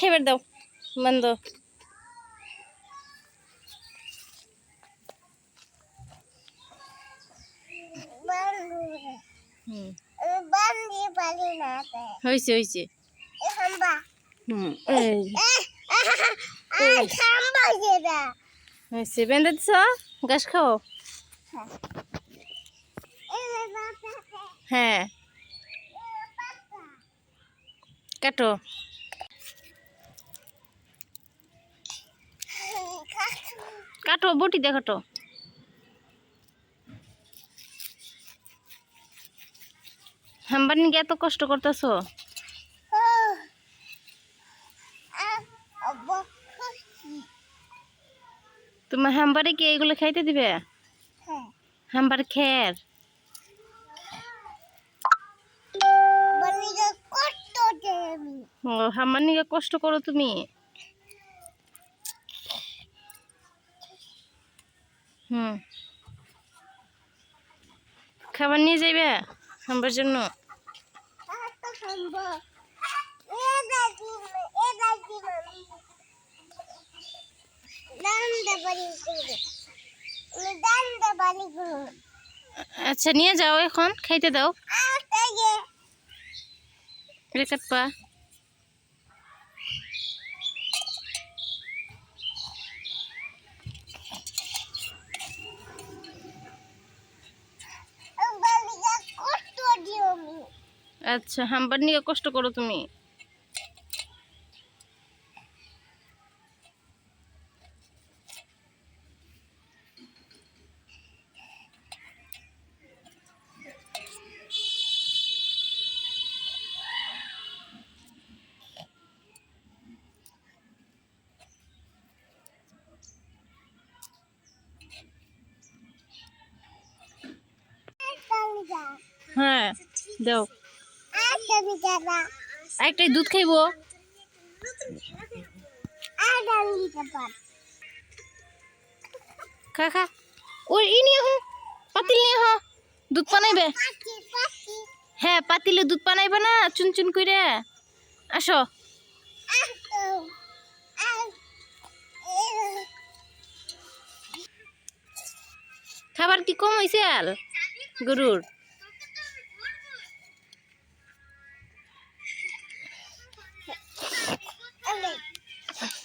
খাইবার দাও বন্ধ। হয়েছে হয়েছে হয়েছে বেঁধে দিছ? ঘাস খাও? হ্যাঁ। কাটো। কাটো বটি দিয়ে কাটো হাম্বানি এত কষ্ট করতেছ? তোমার হাম্বারে কি এগুলো খাইতে দিবে? হাম্বার খের। ও হাম্বার নিয়ে কষ্ট করো তুমি। হুম। খাবার নিয়ে যাইবে হাম্বার জন্য? আচ্ছা নিয়ে যাও এখন খাইতে দাও। এটা কাটবা আচ্ছা হাম্বার নিয়ে কষ্ট করো তুমি। হ্যাঁ দাও। একটাই দুধ খাইবো? খা খা। ই নিয়ে নিয়ে হো। দুধ বানাইবে? হ্যাঁ পাতিলে দুধ বানাইবে না, চুন চুন আসো। খাবার কি কম হয়েছে গরুর।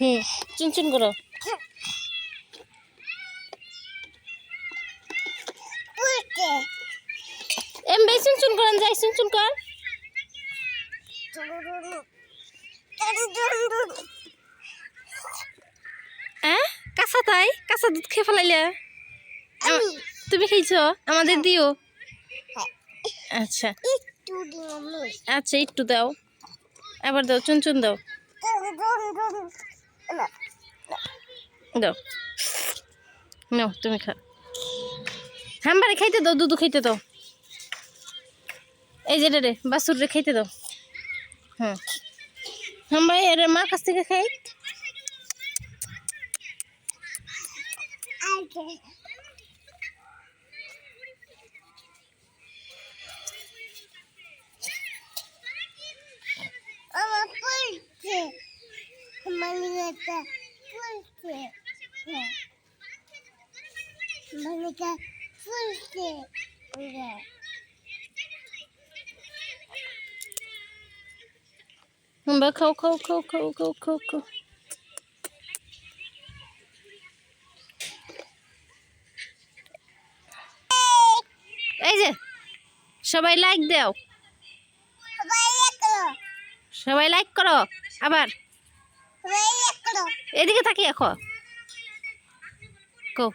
হুম চুন চুন করো এম ভাই করেন যাই কর। হ্যাঁ কাঁচা তাই কাঁচা দুধ খেয়ে ফেলাইলে। আমা- তুমি খাইছো আমাদের দিও। আচ্ছা। আচ্ছা একটু দাও। আবার দাও চুন চুন দাও দাও। নাও তুমি খা। হাম্বারে খাইতে দাও দুধু খাইতে দাও। এই যে রে বাসুর রে খাইতে দাও। হ্যাঁ। হাম্বাই এর মা কাছ থেকে খাই। আমার এই যে সবাই লাইক দাও। সবাই লাইক করো। আবার। এদিকে থাকি এখন কো